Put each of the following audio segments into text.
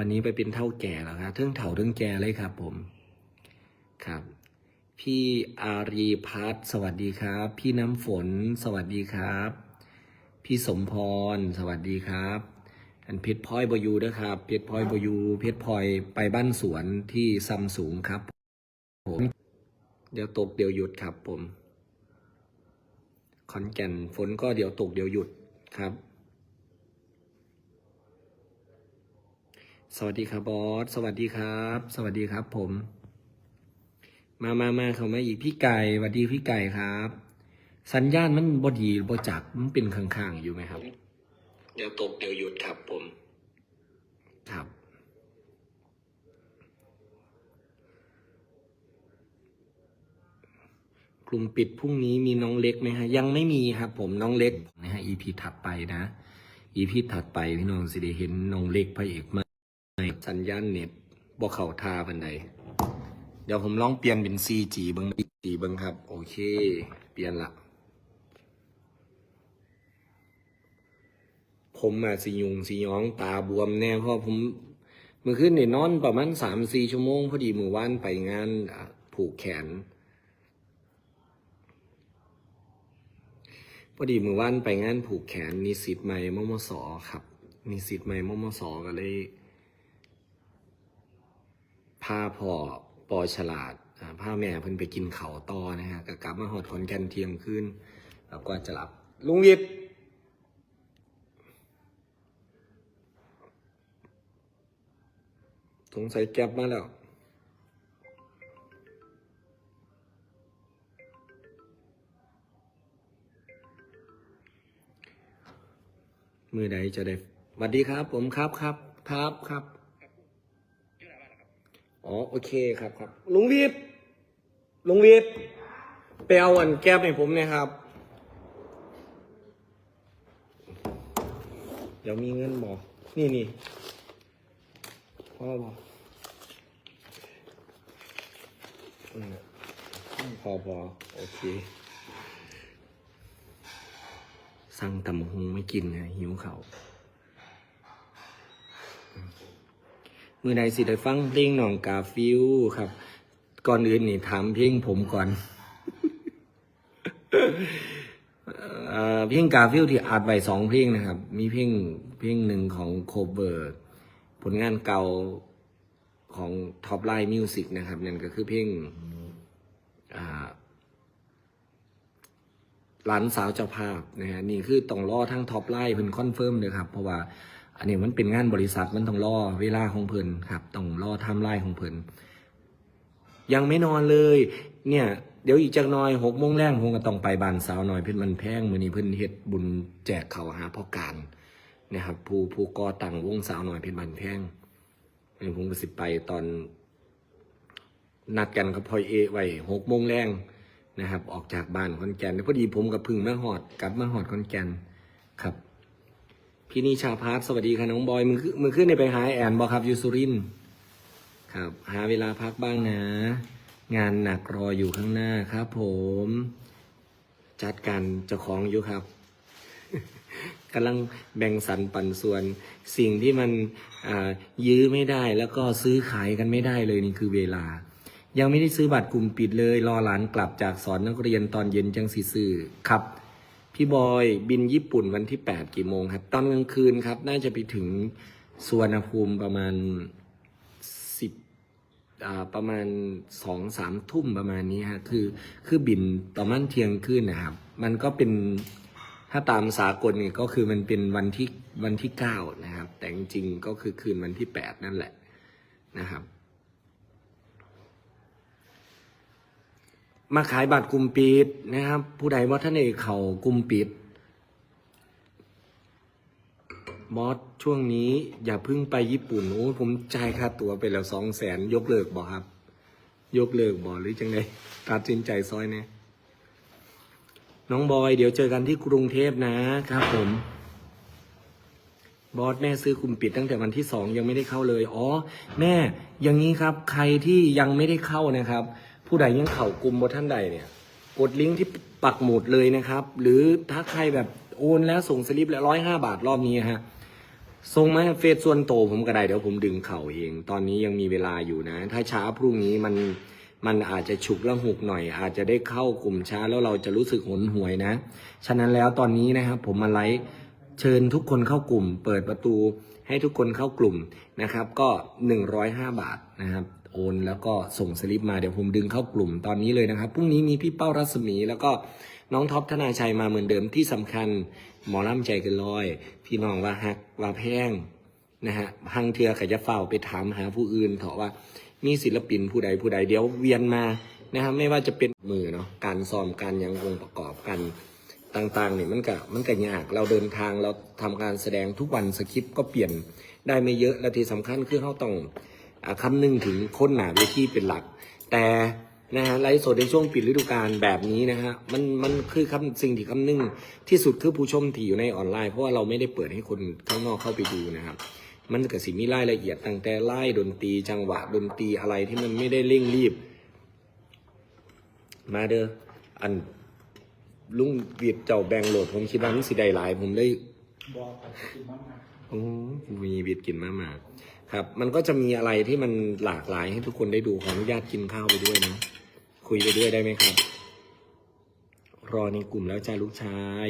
วันนี้ไปเป็นเท่าแก่แล้วครับเทิงเถ่าเทิงแก่เลยครับ ผมครับ พี่อารีพัฒสวัสดีครับ พี่น้ำฝนสวัสดีครับ พี่สมพร สวัสดีครับ อันเพชรพลอยบอยูนะครับเพชรพลอยบอยูเพชรพลอยไปบ้านสวนที่ซัมสูงครับ ผม เดี๋ยวตกเดี๋ยวหยุดครับ ผมขอนแก่นฝนก็เดี๋ยวตกเดี๋ยวหยุดครับ สวัสดีครับบอส สวัสดีครับ สวัสดีครับผม มามามาเข้ามาอีกพี่ไก่สวัสดีพี่ไก่ครับ สัญญาณมันบอดีบอจักมันเป็นข้างๆอยู่ไหมครับ เดี๋ยวตกเดี๋ยวหยุดครับผม ครับ กลุ่มปิดพรุ่งนี้มีน้องเล็กไหมฮะ ยังไม่มีครับผมน้องเล็กนะฮะ EP ถัดไปนะ EP ถัดไปพี่น้องสิได้เห็นน้องเล็กพระเอกมา สัญญาณเน็ตบ่เข้าท่าบันไดเดี๋ยวผมลองเปลี่ยนเป็น 4G เบิ้ง 4G เบิ้งครับ โอเค เปลี่ยนละ ผมอะสิยุงสิย้องตาบวมแน่เพราะผมเมื่อคืนเนี่ยนอนประมาณสามสี่ชั่วโมง พอดีมือว่านไปงานผูกแขน พอดีมือว่านไปงานผูกแขนนิสิตใหม่มมสครับนิสิตใหม่มมสก็เลย พาพ่อปอฉลาดอ่าพาแม่เพิ่นไปกินเขาต่อนะฮะก็กลับมาหอดคอนแกนเที่ยงคืนแล้วก็จะหลับลุงวิทย์สงสัยแก็บมาแล้วมือใดจะได้สวัสดีครับ ผมครับครับครับครับ อ๋อโอเคครับครับลุงวิทย์ลุงวิทย์ไปเอาอันแก้มให้ผมนะครับ เดี๋ยวมีเงินบอกนี่นี่พ่อบอกพอพอโอเค สั่งตำหุงไม่กินนะหิวเขาว มือใดสิได้ฟังเพลงหนองกาฟิวครับ ก่อนอื่นนี่ถามเพลงผมก่อนเอ่อเพลงกาฟิวที่อัดไว้สองเพลงนะครับ มีเพลงเพลงหนึ่งของโคเบอร์ผลงานเก่าของท็อปไลน์มิวสิกนะครับ นั่นก็คือเพลงอ่าหลานสาวเจ้าภาพนะฮะนี่คือต้องรอทั้งท็อปไลน์เพิ่นคอนเฟิร์มเลยครับ เพราะว่า อันนี้มันเป็นงานบริษัทมันต้องรอเวลาของเพิ่นครับต้องรอไทม์ไลน์ของเพิ่นยังไม่นอนเลย เนี่ย เดี๋ยวอีกจักหน่อยหกโมงแรกผมก็ต้องไปบ้านสาวหน่อยเพิ่นมันแพงมือนี้เพิ่นเฮ็ดบุญแจกเขาหาพ่อการนะครับผู้ผู้ก่อตั้งวงสาวหน่อยเพิ่นมันแพงเดี๋ยวผมก็สิไปตอน นัดกันกับพลอเอไว้หกโมงแรงนะครับ ออกจากบ้านคอนแก่นพอดีผมกับพึ่งมาหอดกลับมาหอดคอนแก่นครับ พี่นิชาพาร์ทสวัสดีค่ะน้องบอยมือขึ้นมือขึ้นในไปหาแอนบอครับยูสุรินครับ หาเวลาพักบ้างนะ งานหนักรออยู่ข้างหน้าครับ ผม จัดการเจ้าของอยู่ครับกำลังแบ่งสรรปันส่วน สิ่งที่มันอ่ายื้อไม่ได้แล้วก็ซื้อขายกันไม่ได้เลยนี่คือเวลา ยังไม่ได้ซื้อบัตรกลุ่มปิดเลย รอหลานกลับจากสอนนักเรียนตอนเย็นจังสีซื้อครับ พี่บอยบินญี่ปุ่นวันที่ 8 กี่โมงครับ ตอนกลางคืนครับ น่าจะไปถึงสวนภูมิประมาณ 10อ่าประมาณสองสามทุ่มประมาณนี้ฮะคือคือบินต่อมันเที่ยงคืนนะครับ มันก็เป็นถ้าตามสากลเนี่ยก็คือมันเป็นวันที่วันที่เก้านะครับ แต่จริงๆก็คือคืนวันที่แปดนั่นแหละนะครับ มาขายบัตรกลุ่มปิดนะครับ ผู้ใดว่าท่านเอกเขากลุ่มปิดมอสช่วงนี้อย่าพิ่งไปญี่ปุ่นโอ้ผมจ่ายค่าตั๋วไปแล้วสองแสนยกเลิกบอกครับ ยกเลิกบอกหรือจังไงตัดสินใจซอยเนี่ยน้องบอย เดี๋ยวเจอกันที่กรุงเทพนะครับผมบอสแม่ซื้อกลุ่มปิดตั้งแต่วันที่สองยังไม่ได้เข้าเลย อ๋อ แม่ อย่างนี้ครับ ใครที่ยังไม่ได้เข้านะครับ ผู้ใดยังเข่ากลุ่มบนท่านใดเนี่ย กดลิงก์ที่ปักหมุดเลยนะครับ หรือถ้าใครแบบโอนแล้วส่งสลิปแล้วร้อยห้าบาทรอบนี้ฮะส่งมาเฟซส่วนโตผมก็ได้เดี๋ยวผมดึงเข่าเอง ตอนนี้ยังมีเวลาอยู่นะ ถ้าช้าพรุ่งนี้มันมันอาจจะฉุกละหุกหน่อย อาจจะได้เข้ากลุ่มช้าแล้วเราจะรู้สึกหนหวยนะ ฉะนั้นแล้วตอนนี้นะครับผมมาไลฟ์เชิญทุกคนเข้ากลุ่ม เปิดประตูให้ทุกคนเข้ากลุ่มนะครับ ก็ 105 บาทนะครับ อนแล้วก็ส่งสลิปมาเดี๋ยวผมดึงเข้ากลุ่มตอนนี้เลยนะครับพรุ่งนี้มีพี่เป้ารัศมี แล้วก็น้องท็อปธนาชัยมาเหมือนเดิมที่สำคัญหมอล่ำใจกันลอย พี่น้องว่าฮักว่าแพงนะฮะหังเทือขยะเฝ้าไปถามหาผู้อื่นเถอะว่ามีศิลปินผู้ใดผู้ใดเดี๋ยวเวียนมานะครับไม่ว่าจะเป็นมือเนาะการซ้อมการยังองค์ประกอบกันต่างๆเนี่ยมันก็มันก็ยากเราเดินทางเราทำการแสดงทุกวันสคริปต์ก็เปลี่ยนได้ไม่เยอะและที่สำคัญคือเขาต้อง คำนึงถึงคนหนาเวทีเป็นหลัก แต่นะฮะไลฟ์สดในช่วงปิดฤดูกาลแบบนี้นะฮะมันมันคือคำสิ่งที่คำนึงที่สุดคือผู้ชมที่อยู่ในออนไลน์เพราะว่าเราไม่ได้เปิดให้คนข้างนอกเข้าไปดูนะครับ มันก็สิมีรายละเอียดตั้งแต่ไล่ดนตรีจังหวะดนตรีอะไรที่มันไม่ได้เร่งรีบ มาเด้ออันลุงเวียดเจ้าแบ่งโหลดผมคิดว่ามันสิได้หลายผมได้บอกไปกินมากมาโอ้มีเวียดกินมากมากๆ ครับ มันก็จะมีอะไรที่มันหลากหลายให้ทุกคนได้ดูขออนุญาตกินข้าวไปด้วยนะ คุยไปด้วยได้ไหมครับ รอในกลุ่มแล้วจ้าลูกชาย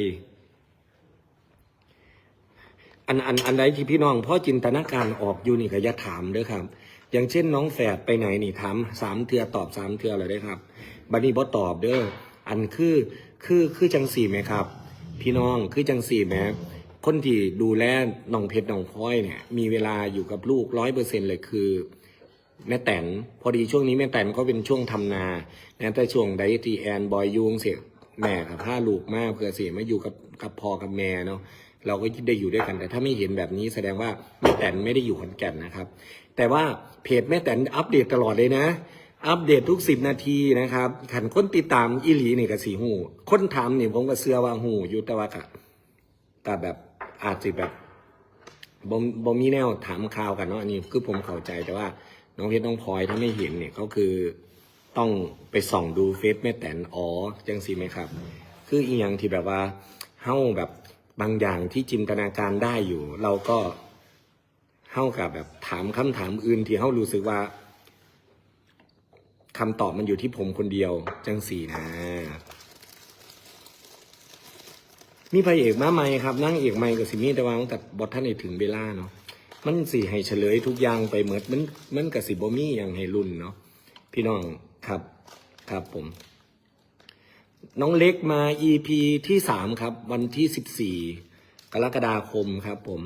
อันอันอันใดที่พี่น้องพ่อจินตนาการออกอยู่นี่ก็อย่าถามเด้อครับ อย่างเช่นน้องแฝดไปไหนนี่ถามสามเทือตอบสามเทือเลยได้ครับบัดนี้บ่ตอบเด้ออันคือคือคือจังสี่ไหมครับ พี่น้องคือจังสี่ไหม คนที่ดูแลน้องเพชรน้องพลอยเนี่ย มีเวลาอยู่กับลูกร้อยเปอร์เซ็นเลยคือ แม่แตนพอดีช่วงนี้แม่แตนก็เป็นช่วงทำนานะแต่ช่วงไดทีแอนบอยยุงเสียแม่กับผ้าลูกมากเพื่อเสียมาอยู่กับกับพ่อกับแม่เนาะเราก็ได้อยู่ด้วยกัน แต่ถ้าไม่เห็นแบบนี้แสดงว่าแม่แตนไม่ได้อยู่ขอนแก่นนะครับ แต่ว่าเพจแม่แตนอัปเดตตลอดเลยนะ อัปเดตทุกสิบนาทีนะครับขันคนติดตามอีหลีนี่กับสีหูคนถามนี่ผมก็เสื้อว่าหูอยู่แต่ว่ากะกะแบบ อาจจะแบบบมบมีแนวถามข่าวกันเนาะอันนี้คือผมเข้าใจแต่ว่า น้องเพชรน้องพลอยถ้าไม่เห็นเนี่ยก็คือต้องไปส่องดูเฟซแม่แตนอ๋อจังสีไหมครับ คืออีกอย่างที่แบบว่าเฮ้าแบบบางอย่างที่จินตนาการได้อยู่ เราก็เฮ้ากับแบบถามคำถามอื่นที่เฮ้ารู้สึกว่าคำตอบมันอยู่ที่ผมคนเดียวจังสีนะ มีพระเอกมาใหม่ครับนั่งเอกใหม่กับสิมีแต่ว่าตั้งแต่บทท่านในถึงเวลาเนาะมันสิให้เฉลยทุกอย่างไปเหมือนมันมันกับสิบมีอย่างให้รุ่นเนาะพี่น้องครับครับผม น้องเล็กมา EP ที่สามครับ วันที่สิบสี่กรกฎาคมครับ ผม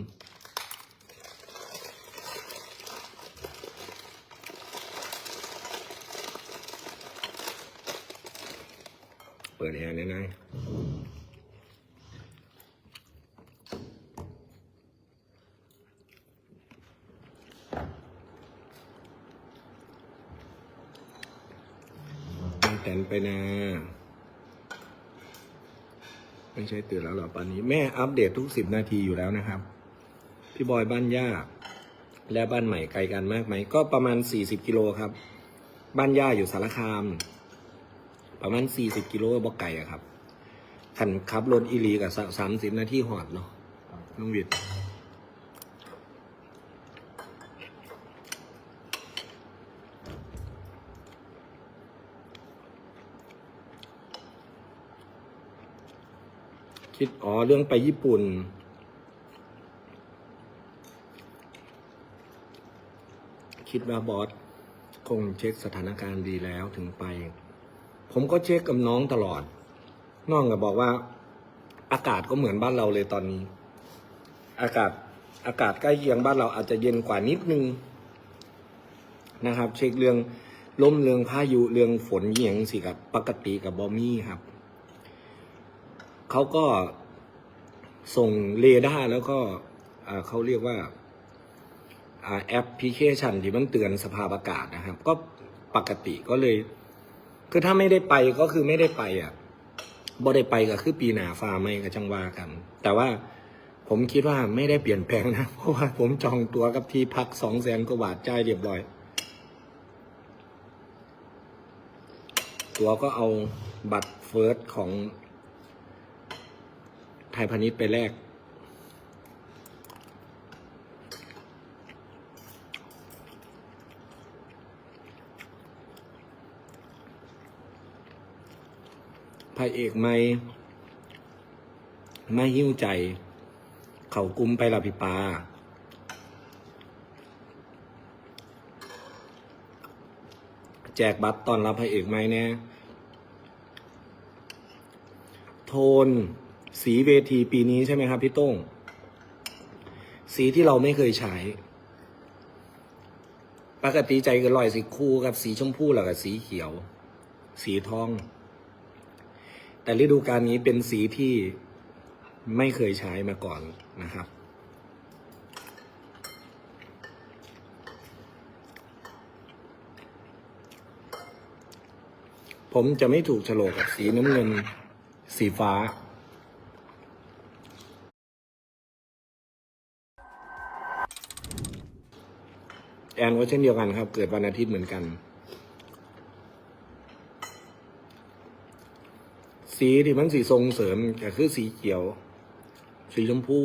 เปิดแอร์แน่ๆแม่ แตนไปนะไม่ใช่ตื่นแล้วหรอปานนี้ แม่อัปเดตทุกสิบนาทีอยู่แล้วนะครับ พี่บอยบ้านย่าและบ้านใหม่ไกลกันมากไหม ก็ประมาณสี่สิบกิโลครับ บ้านย่าอยู่สารคาม ประมาณสี่สิบกิโลบอกไก่อะครับขันขับรถอีลีกับสามสิบนาทีหอดเนาะน้องวิทย์ คิดอ๋อเรื่องไปญี่ปุ่น คิดว่าบอสคงเช็คสถานการณ์ดีแล้วถึงไป ผมก็เช็คกับน้องตลอด น้องก็บอกว่า อากาศก็เหมือนบ้านเราเลยตอนนี้ อากาศอากาศใกล้เคียงบ้านเราอาจจะเย็นกว่านิดนึงนะครับ เช็คเรื่องลมเรื่องพายุเรื่องฝนเหียงสิครับ ปกติกับบอมี่ครับ เขาก็ส่งเรดาร์แล้วก็เขาเรียกว่าอ่าแอปพลิเคชันที่มันเตือนสภาพอากาศนะครับ ก็ปกติก็เลย คือถ้าไม่ได้ไปก็คือไม่ได้ไปอะบ่ได้ไปก็คือปีหนาฟ้าไม่ก็จังว่ากัน แต่ว่าผมคิดว่าไม่ได้เปลี่ยนแปลงนะ เพราะว่าผมจองตัวกับที่พักสองแสนกว่าบาทจ่ายเรียบร้อย ตัวก็เอาบัตรเฟิร์สของ ไทยพาณิชย์ไปแลกพรยเอกไม่ ไม่หิ้วใจ เขากุมไปลาพิปาแจกบัตรตอนรับพระเอกไหมเนี่ยโทน สีเวทีปีนี้ใช่ไหมครับพี่ต้ง สีที่เราไม่เคยใช้ ปกติใจกันลอยสีคู่กับสีชมพูแล้วกับสีเขียว สีทอง แต่ฤดูกาลนี้เป็นสีที่ไม่เคยใช้มาก่อนนะครับผมจะไม่ถูกโฉลกกับสีน้ำเงิน สีฟ้า อนก็เช่นเดียวกันครับ เกิดวันอาทิตย์เหมือนกัน สีที่มันสีทรงเสริมก็คือสีเขียว สีชมพู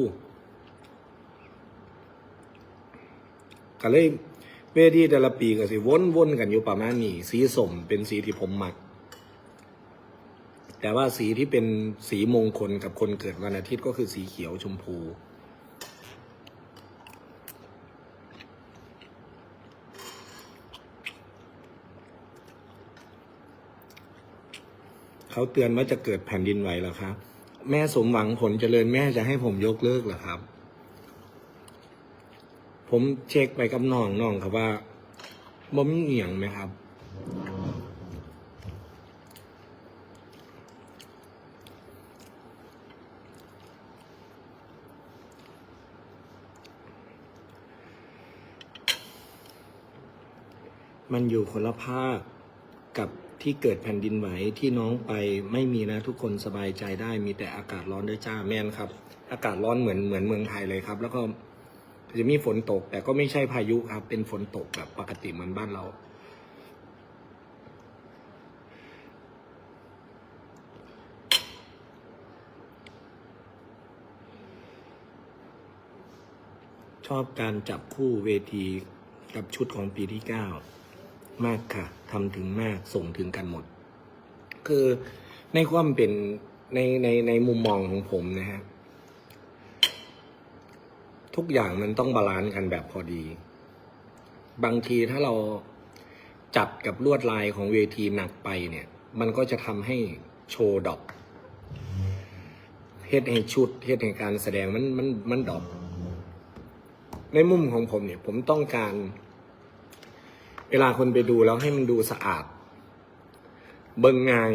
ก็เลยเวทีแต่ละปีก็สิวนๆกันอยู่ประมาณนี้สีสมเป็นสีที่ผมหมัก แต่ว่าสีที่เป็นสีมงคลกับคนเกิดวันอาทิตย์ก็คือสีเขียวชมพู เขาเตือนว่าจะเกิดแผ่นดินไหวเหรอครับ แม่สมหวังผลเจริญแม่จะให้ผมยกเลิกเหรอครับ ผมเช็คไปกับน้องน้องครับว่าบ่มีเอียงไหมครับ มันอยู่คนละภาคกับ ที่เกิดแผ่นดินไหวที่น้องไปไม่มีนะทุกคนสบายใจได้มีแต่อากาศร้อนด้วยจ้าแม่นครับ อากาศร้อนเหมือนเหมือนเมืองไทยเลยครับ แล้วก็จะมีฝนตก แต่ก็ไม่ใช่พายุครับ เป็นฝนตกแบบปกติเหมือนบ้านเรา ชอบการจับคู่เวทีกับชุดของปีที่เก้า มากค่ะทำถึงมากส่งถึงกันหมด คือในความเป็นในในในมุมมองของผมนะฮะทุกอย่างมันต้องบาลานซ์กันแบบพอดี บางทีถ้าเราจัดกับลวดลายของเวทีหนักไปเนี่ย มันก็จะทำให้โชว์ดอปเฮ็ดให้ชุดเฮ็ดให้การแสดงมันมันมันดอปในมุมของผมเนี่ย ผมต้องการ เวลาคนไปดูแล้วให้มันดูสะอาด เบิ่งงาย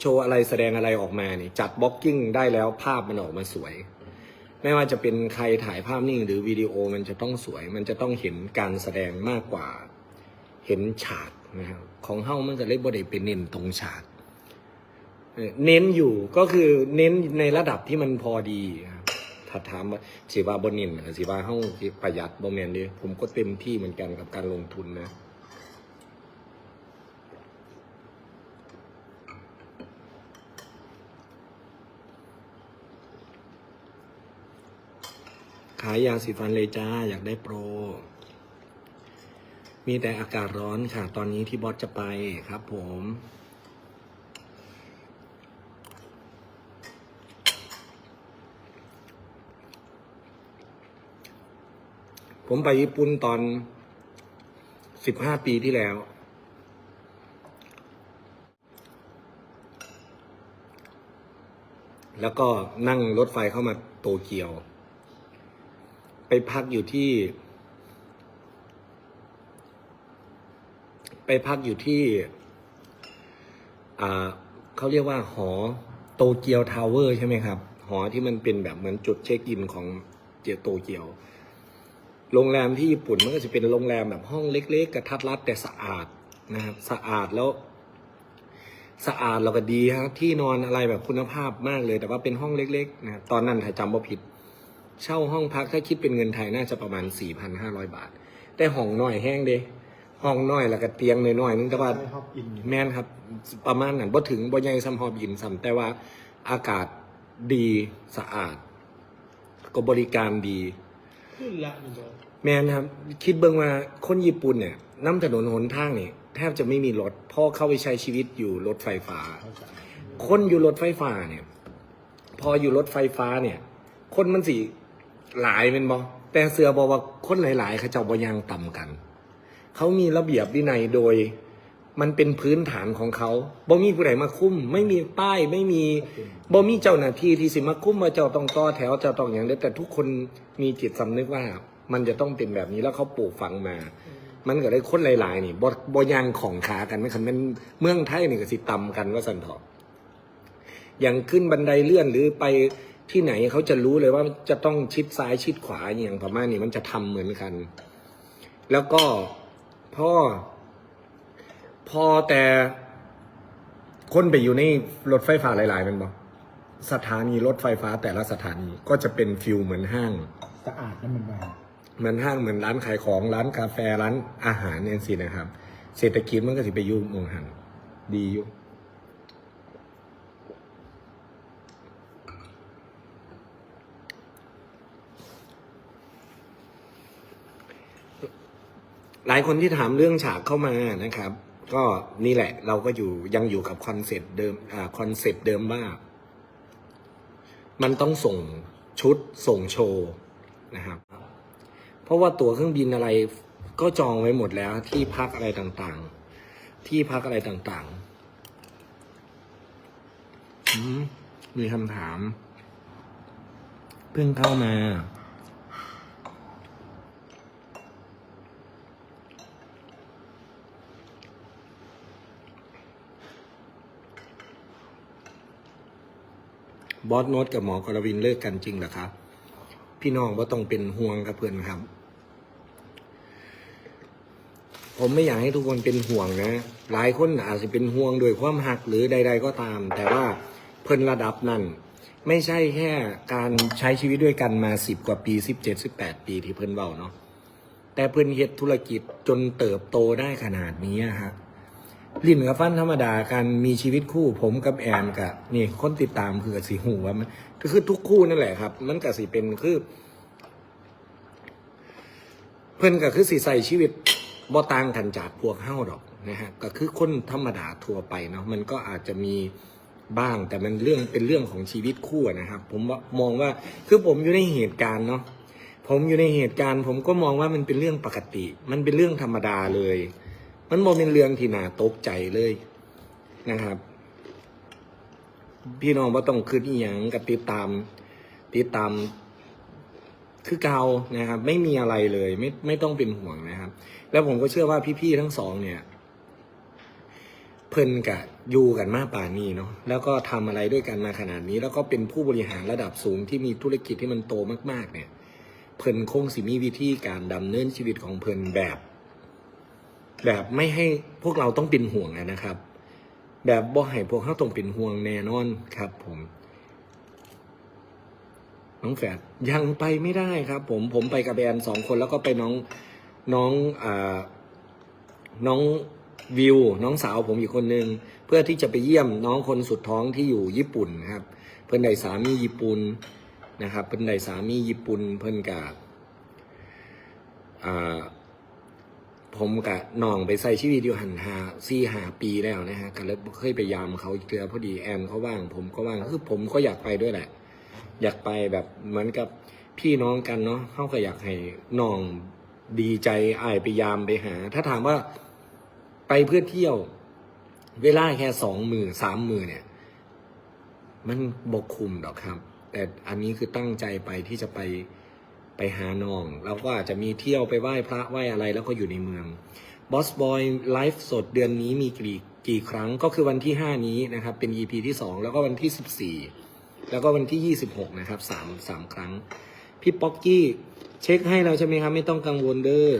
โชว์อะไรแสดงอะไรออกมานี่จัดบล็อกกิ้งได้แล้วภาพมันออกมาสวย ไม่ว่าจะเป็นใครถ่ายภาพนิ่ง หรือวิดีโอมันจะต้องสวย มันจะต้องเห็นการแสดงมากกว่า เห็นฉากนะครับของเฮ้ามันจะเล่บ่ได้เป็นเน้นตรงฉากเน้นอยู่ก็คือเน้นในระดับที่มันพอดีค ถ้าถามว่าสิว่าบนนินสิว่าเฮ้าสิประหยัดบ่แมนเดิผมก็เต็มที่เหมือนกันกับการลงทุนนะขายยาสีฟันเลยจ้า อยากได้โปร มีแต่อากาศร้อนค่ะ ตอนนี้ที่บอสจะไปครับผม ผมไปญี่ปุ่นตอนสิบห้าปีที่แล้ว แล้วก็นั่งรถไฟเข้ามาโตเกียว ไปพักอยู่ที่ ไปพักอยู่ที่เขาเรียกว่าหอโตเกียวทาวเวอร์ใช่ไหมครับ หอที่มันเป็นแบบเหมือนจุดเช็คอินของเจียโตเกียว โรงแรมที่ญี่ปุ่นมันก็จะเป็นโรงแรมแบบห้องเล็ก ๆ กระทัดรัดแต่สะอาดนะครับสะอาดแล้ว สะอาดแล้วก็ดีครับที่นอนอะไรแบบคุณภาพมากเลย แต่ว่าเป็นห้องเล็กๆนะครับตอนนั้นถ้าจำว่าผิด เช่าห้องพักถ้าคิดเป็นเงินไทยน่าจะประมาณ 4,500 บาท แต่ห้องน้อยแห้งเด้ห้องน้อยแล้วก็เตียงน้อยๆนึงแต่ว่าไม่ชอบอินแม่นครับ ประมาณนั้นบ่ถึงบ่ใหญ่ซ้ำฮอบยินซ้ำแต่ว่าอากาศดีสะอาด ก็บริการดี ขึ้นละหนึ่งเดียวแม่นครับ คิดเบิ่งว่าคนญี่ปุ่นเนี่ยน้ำถนนหนทางนี่แทบจะไม่มีรถพ่อเข้าไปใช้ชีวิตอยู่รถไฟฟ้าเข้าใจคนอยู่รถไฟฟ้าเนี่ย พออยู่รถไฟฟ้าเนี่ย คนมันสิหลายเป็นบอแต่เสือบอกว่าคนหลาย ๆ เขาเจ้าบอยางต่ำกัน เขามีระเบียบวินัยโดย มันเป็นพื้นฐานของเขาบ่มีผู้ใดมาคุ้ม ไม่มีป้ายไม่มีบ่มีเจ้าหน้าที่ที่สิมาคุ้มว่าเจ้าต้องต่อแถวเจ้าต้องอย่างเดียวแต่ทุกคนมีจิตสำนึกว่า มันจะต้องเป็นแบบนี้แล้วเขาปลูกฝังมา มันก็ได้คนหลาย ๆ นี่บ่บ่ยางของขากันไม่คันเป็นเมืองไทยนี่ก็สิต่ำกันว่าสันเถออย่างขึ้นบันไดเลื่อนหรือไปที่ไหนเขาจะรู้เลยว่าจะต้องชิดซ้ายชิดขวาอย่างประมาณนี้มันจะทำเหมือนกัน แล้วก็พ่อ พอแต่คนไปอยู่ในรถไฟฟ้าหลายๆมันบอกสถานีรถไฟฟ้าแต่ละสถานีก็จะเป็นฟิลเหมือนห้าง สะอาดนั่นมันมาเหมือนห้างเหมือนร้านขายของร้านกาแฟร้านอาหารเนี่ยสินะครับ เศรษฐกิจมันก็สิไปอยุ่มองหันดีอยู่หลายคนที่ถามเรื่องฉากเข้ามานะครับ ก็นี่แหละ เราก็อยู่ยังอยู่กับคอนเซ็ปต์เดิมอ่าคอนเซ็ปต์เดิมว่า มันต้องส่งชุดส่งโชว์นะครับ เพราะว่าตั๋วเครื่องบินอะไรก็จองไว้หมดแล้ว ที่พักอะไรต่างๆ ที่พักอะไรต่างๆอืมมีคำถาม เพิ่งเข้ามา บอสโนตกับหมอกรวินเลิกกันจริงเหรอครับ พี่น้องว่าต้องเป็นห่วงกับเพื่อนครับ ผมไม่อยากให้ทุกคนเป็นห่วงนะ หลายคนอาจจะเป็นห่วงโดวยความหักหรือใด ๆ ก็ตาม แต่ว่าเพิ่นระดับนั้นไม่ใช่แค่การใช้ชีวิตด้วยกันมาสิบกว่าปีสิบเจ็ดสิบแปดปีที่เพิ่นเบาเนาะแต่เพิ่นเฮ็ดธุรกิจจนเติบโตได้ขนาดนี้ฮะ ลิ่นกับฟันธรรมดาการมีชีวิตคู่ผมกับแอนกับนี่คนติดตามคือกับสีหูว่ามันก็คือทุกคู่นั่นแหละครับ มันกับสีเป็นคือ เพื่อนก็คือสีใส่ชีวิตบ่ต่างกันจากพวกเฮ้าดอกนะฮะก็คือคนธรรมดาทั่วไปเนาะมันก็อาจจะมีบ้าง แต่มันเรื่องเป็นเรื่องของชีวิตคู่นะครับ ผมว่ามองว่าคือผมอยู่ในเหตุการณ์เนาะผมอยู่ในเหตุการณ์ ผมก็มองว่ามันเป็นเรื่องปกติ มันเป็นเรื่องธรรมดาเลย มันโมเป็นเรื่องที่น่าตกใจเลยนะครับ พี่น้องว่าต้องคืนอีหยังกับติดตาม ติดตามคือเกานะครับ ไม่มีอะไรเลย ไม่ไม่ต้องเป็นห่วงนะครับ แล้วผมก็เชื่อว่าพี่ๆทั้งสองเนี่ย เพิ่นกับอยู่กันมาป่านนี้เนาะแล้วก็ทำอะไรด้วยกันมาขนาดนี้ แล้วก็เป็นผู้บริหารระดับสูงที่มีธุรกิจที่มันโตมาก ๆ เนี่ย เพิ่นคงสิมีวิธีการดำเนินชีวิตของเพิ่นแบบ แบบไม่ให้พวกเราต้องเป็นห่วงนะครับ แบบบ่ให้พวกเขาต้องเป็นห่วงแน่นอนครับ ผมน้องแฝดยังไปไม่ได้ครับ ผมผมไปกับแอนสองคนแล้วก็ไปน้องน้องอ่าน้องวิวน้องสาวผมอีกคนนึงเพื่อที่จะไปเยี่ยมน้องคนสุดท้องที่อยู่ญี่ปุ่นครับ เพิ่อนได้สามีญี่ปุ่นนะครับ เพิ่อนได้สามีญี่ปุ่นเพิ่อนกับอ่า ผมกับน้องไปใส่ชีวิตอยู่หันหาซี่หาปีแล้วนะฮะก็เลยเคยไปยามเขาเจอพอดีแอนเขาว่าง ผมก็ว่างคือผมก็อยากไปด้วยแหละ อยากไปแบบเหมือนกับพี่น้องกันเนาะเขาก็อยากให้น้องดีใจอายไปยามไปหา ถ้าถามว่าไปเพื่อเที่ยว เวลาแค่สองมือสามมือเนี่ย มันบกคุมดอกครับ แต่อันนี้คือตั้งใจไปที่จะไป ไปหาน้องแล้วก็อาจจะมีเที่ยวไปไหว้พระไหว้อะไรแล้วก็อยู่ในเมืองบอสบอยไลฟ์สดเดือนนี้มีกี่กี่ครั้งก็คือวันที่ 5 นี้นะครับ เป็น EP ที่ 2 แล้วก็วันที่ 14 แล้วก็วันที่ 26 นะครับสามสามครั้ง พี่ป๊อกกี้เช็คให้เราใช่ไหมครับไม่ต้องกังวลเด้อ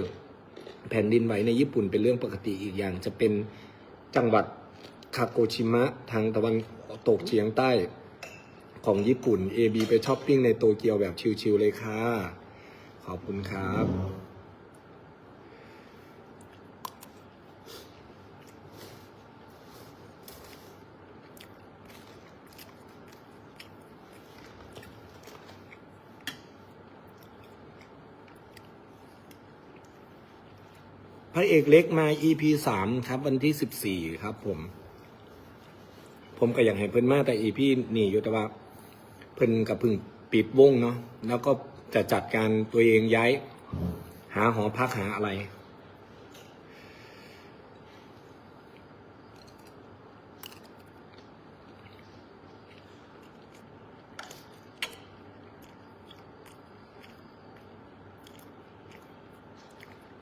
แผ่นดินไหวในญี่ปุ่นเป็นเรื่องปกติอีกอย่าง จะเป็นจังหวัดคาโกชิมะทางตะวันตกเฉียงใต้ของญี่ปุ่น AB ไปช้อปปิ้งในโตเกียวแบบชิลๆเลยค่ะ ขอบคุณครับ พระเอกเล็กมา EP สามครับ วันที่สิบสี่ครับผม ผมก็อยากให้เพิ่นมาแต่ EP นี่อยู่แต่ว่า เพิ่นกับเพิ่งปิดวงเนาะแล้วก็ จะจัดการตัวเองย้าย หาหอพักหาอะไร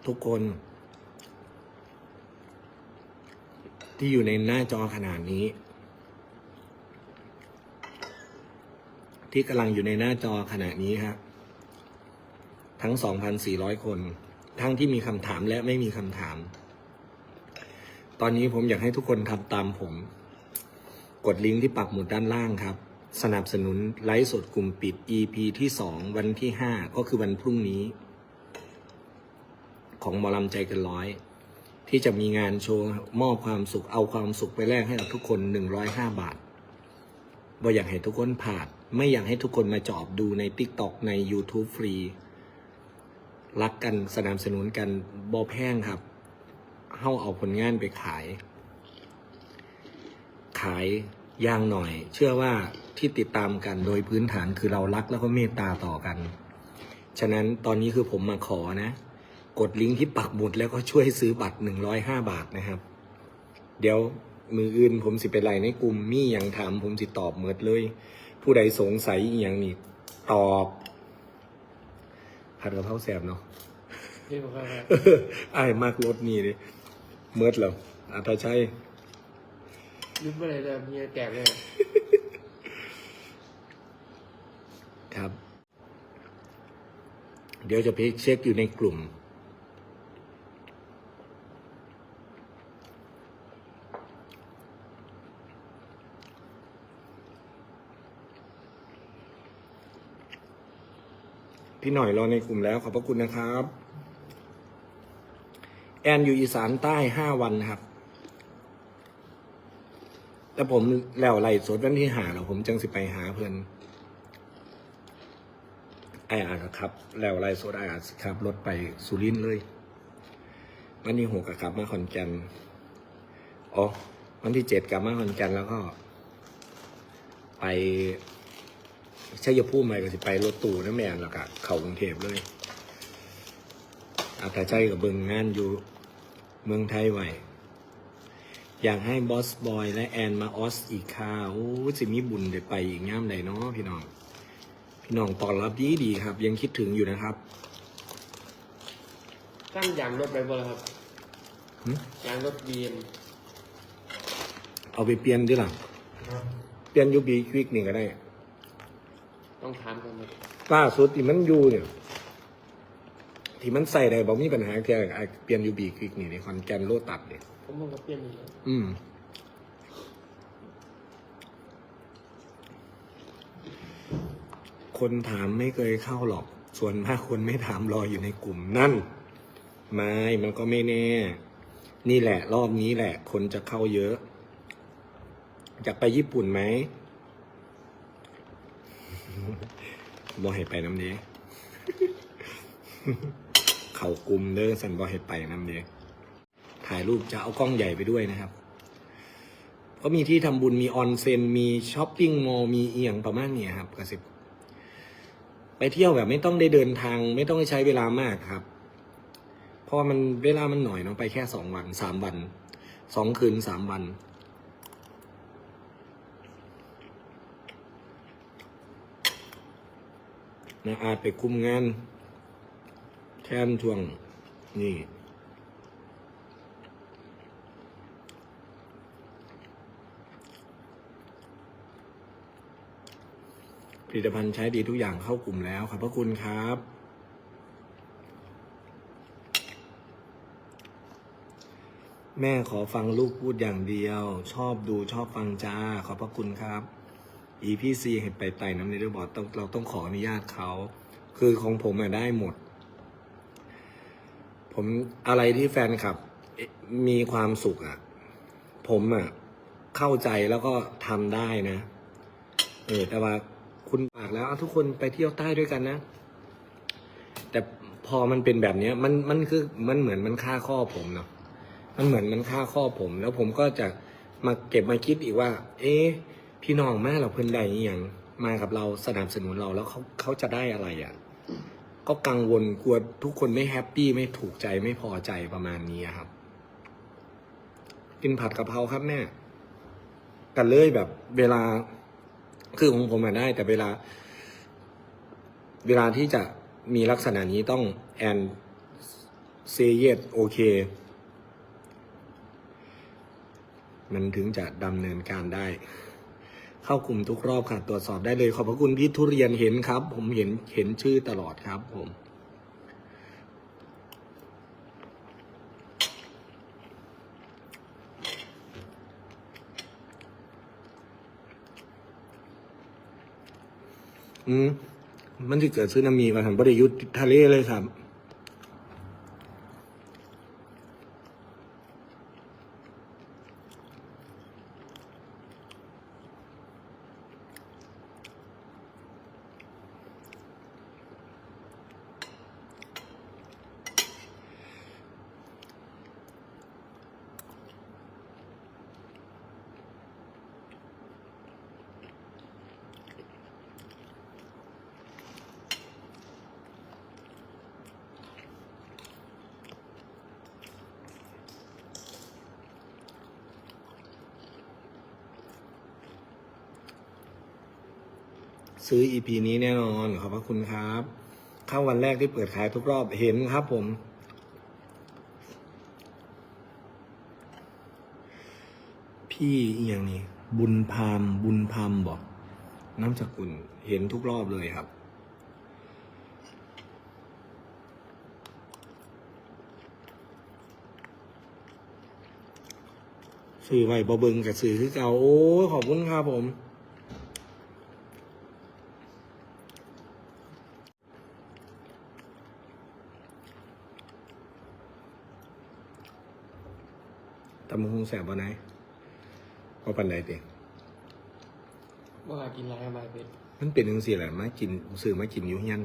ทุกคน ที่อยู่ในหน้าจอขนาดนี้ที่กำลังอยู่ในหน้าจอขณะนี้ครับ ทั้ง 2,400 คน ทั้งที่มีคำถามและไม่มีคำถาม ตอนนี้ผมอยากให้ทุกคนทำตามผม กดลิงก์ที่ปักหมุดด้านล่างครับ สนับสนุนไลฟ์สดกลุ่มปิด EP ที่ 2 วันที่ 5 ก็คือวันพรุ่งนี้ ของหมอลำใจกันร้อย ที่จะมีงานโชว์มอบความสุขเอาความสุขไปแลกให้กับทุกคน 105 บาทบ่อยากให้ทุกคนผ่าน ไม่อยากให้ทุกคนมาจอบดูใน TikTok ใน YouTube ฟรี รักกันสนับสนุนกันบอแพงครับเฮ้าเอาผลงานไปขาย ขายย่างหน่อย เชื่อว่าที่ติดตามกันโดยพื้นฐานคือเรารักแล้วก็เมตตาต่อกัน ฉะนั้นตอนนี้คือผมมาขอนะ กดลิงก์ที่ปักหมุดแล้วก็ช่วยซื้อบัตร 105 บาทนะครับ เดี๋ยวมืออื่นผมสิเป็นไรในกลุ่มมีอย่างถามผมสิตอบเมิดเลย ผู้ใดสงสัยอย่างนี้ตอบ ผัดกะเพราแสบเนาะนี่ผมก็ครับไอ้ายมากรถนี่เลยเมิดแล้วอาตาใช่ยุบอะไรเลยเมียแตกเลยครับ เดี๋ยวจะไปเช็คอยู่ในกลุ่ม พี่หน่อยรอในกลุ่มแล้ว ขอบพระคุณนะครับ แอนอยู่อีสานใต้ห้าวันครับแล้วผมแล้วไล่สดวันที่หาแล้วผมจังสิไปหาเพื่อนไอ้อาครับ แล้วไล่สดไอ้อาสิครับรถไปสุรินทร์เลย วันที่หกกลับมาขอนแก่นอ๋อวันที่เจ็ดกลับมาขอนแก่นแล้วก็ ไป ชัยภูมิไปก็สิไปรถตู้นั่นแม่นแล้วก็เข้ากรุงเทพเลยอาตาใจกับเบิงงานอยู่เมืองไทยไว้อยากให้บอสบอยและแอนมาออสอีกค่ะโอ้สิมีบุญเดี๋ยวไปอีกง่ามใดเนาะพี่น้อง พี่น้องตอนรับดีดีๆครับ ยังคิดถึงอยู่นะครับตั้งยางรถไปบ่ล่ะครับหึยางรถบีมเอาไปเปลี่ยนดิหลังเปลี่ยนยูบีควิกนี่ก็ได้ ต้องถามกันเลยล่าสุดที่มันอยู่เนี่ย ที่มันใส่ได้บอกมีปัญหาแค่ไอ้เปลี่ยนยูบีควิกนี่ในคอนแกนโลตัดเนี่ยผมมันก็เปลี่ยนอยู่แล้วอืมคนถามไม่เคยเข้าหรอก ส่วนมากคนไม่ถามรออยู่ในกลุ่มนั่น ไม่ มันก็ไม่แน่ นี่แหละ รอบนี้แหละ คนจะเข้าเยอะ อยากไปญี่ปุ่นไหม บอให้ไปน้ำเดียเขากลุ่มเด้อสันบอให้ไปน้ำเดียถ่ายรูปจะเอากล้องใหญ่ไปด้วยนะครับ ก็มีที่ทำบุญมีออนเซ็นมีช้อปปิ้งมอลมีเอียงประมาณนี้ครับกระสิบไปเที่ยวแบบไม่ต้องได้เดินทาง ไม่ต้องใช้เวลามากครับ เพราะมันเวลามันหน่อยเนาะไปแค่สองวันสามวันสองคืนสามวัน นะอาจไปคุมงาน แทนช่วงนี่ผลิตภัณฑ์ใช้ดีทุกอย่างเข้ากลุ่มแล้วขอบพระคุณครับ แม่ขอฟังลูกพูดอย่างเดียว ชอบดูชอบฟังจ้า ขอบพระคุณครับ EPC เห็นไปไต่น้ำในเรือบอดต้องเราต้องขออนุญาตเขา คือของผมอะได้หมด ผมอะไรที่แฟนคลับ มีความสุขอะผมอะเข้าใจแล้วก็ทำได้นะ เออ แต่ว่าคุณฝากแล้วทุกคนไปเที่ยวใต้ด้วยกันนะ แต่พอมันเป็นแบบนี้มันมันคือมันเหมือนมันฆ่าข้อผมเนาะมันเหมือนมันฆ่าข้อผม แล้วผมก็จะมาเก็บมาคิดอีกว่า เอ๊ะ พี่น้องแม่เราเพิ่นได้อหย่างมากับเราสนับสนุนเราแล้วเขาเขาจะได้อะไรอะ่ะ ก็กังวลกลัวทุกคนไม่แฮปปี้ไม่ถูกใจไม่พอใจประมาณนี้ครับ กินผัดกะเพราครับแม่กันเลยแบบเวลาคือของผมมาได้ แต่เวลา เวลาที่จะมีลักษณะนี้ต้องแอนเซเยตโอเค มันถึงจะดำเนินการได้ เข้ากลุ่มทุกรอบค่ะ ตรวจสอบได้เลย ขอบพระคุณพี่ทุเรียนเห็นครับ ผมเห็นเห็นชื่อตลอดครับผมอืมมันจะเกิดซึนามิมาทำบริยุทธ์ทะเลเลยครับ ซื้อ EP นี้แน่นอนขอบพระคุณครับเข้าวันแรกที่เปิดขายทุกรอบเห็นครับผม พี่อย่างนี้ บุญพามบุญพามบอกน้ำสกุลเห็นทุกรอบเลยครับซื้อไว้บอเบิงกับซื้อคือเก่าโอ้ขอบคุณครับผมำบักหงแสบบ่ไหนเอาปันใดเต็ว่ากินอะไรมาเป็นมันเป็นจังซี่แหละมากินซื้อมากินอยู่เฮียน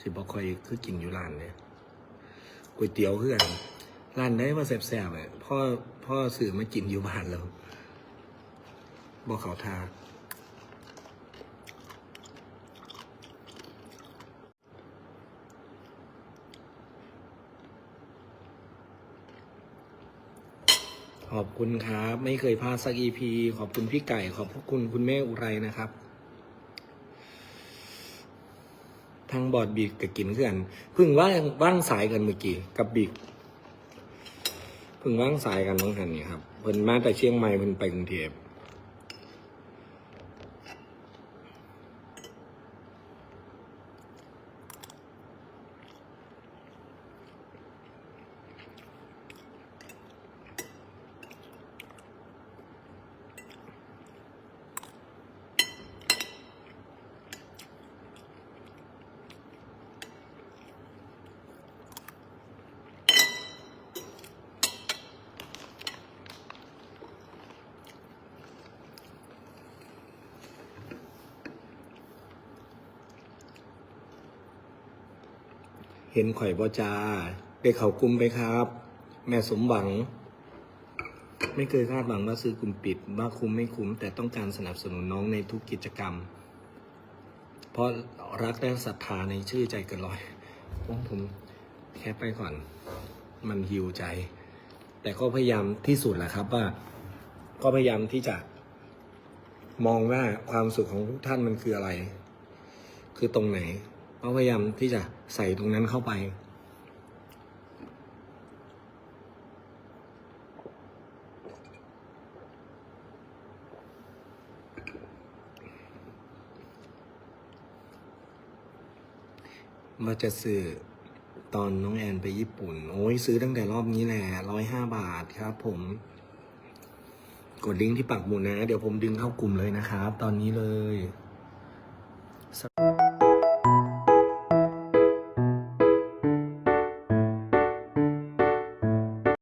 สิบ่ค่อยคือกินอยู่ร้านเนี่ยก๋วยเตี๋ยวคือกันร้านได้ว่าแซ่บๆอะพ่อพ่อซื้อมากินอยู่บ้านแล้วบ่เขาทา อบคุณครับ ไม่เคยพลาดสักอีพีขอบคุณพี่ไก่ ขอบคุณคุณแม่อุไรนะครับ ทางบอดบีกกับกินเขื่อนเพึ่งว่างว่างสายกันเมื่อกี้กับบีกเพึ่งว่างสายกันน้องหันนี่ครับเพิ่นมาแต่เชียงใหม่เพิ่นไปกรุงเทพ็นข่อยบอจาได้เขากลุ่มไปครับ แม่สมหวัง ไม่เคยคาดหวังว่าซื้อกลุ่มปิดว่าคุ้มไม่คุ้ม แต่ต้องการสนับสนุนน้องในทุกกิจกรรม เพราะรักและศรัทธาในชื่อใจเกินร้อยผมผมแค่ไปก่อน มันฮิวใจ แต่ก็พยายามที่สุดแหละครับว่า ก็พยายามที่จะมองว่าความสุขของทุกท่านมันคืออะไร คือตรงไหน ก็พยายามที่จะใส่ตรงนั้นเข้าไปว่าจะซื้อตอนน้องแอนไปญี่ปุ่น โอ้ยซื้อตั้งแต่รอบนี้แหละร้อยห้าบาทครับผม กดลิงก์ที่ปักหมุดนะ เดี๋ยวผมดึงเข้ากลุ่มเลยนะครับ ตอนนี้เลย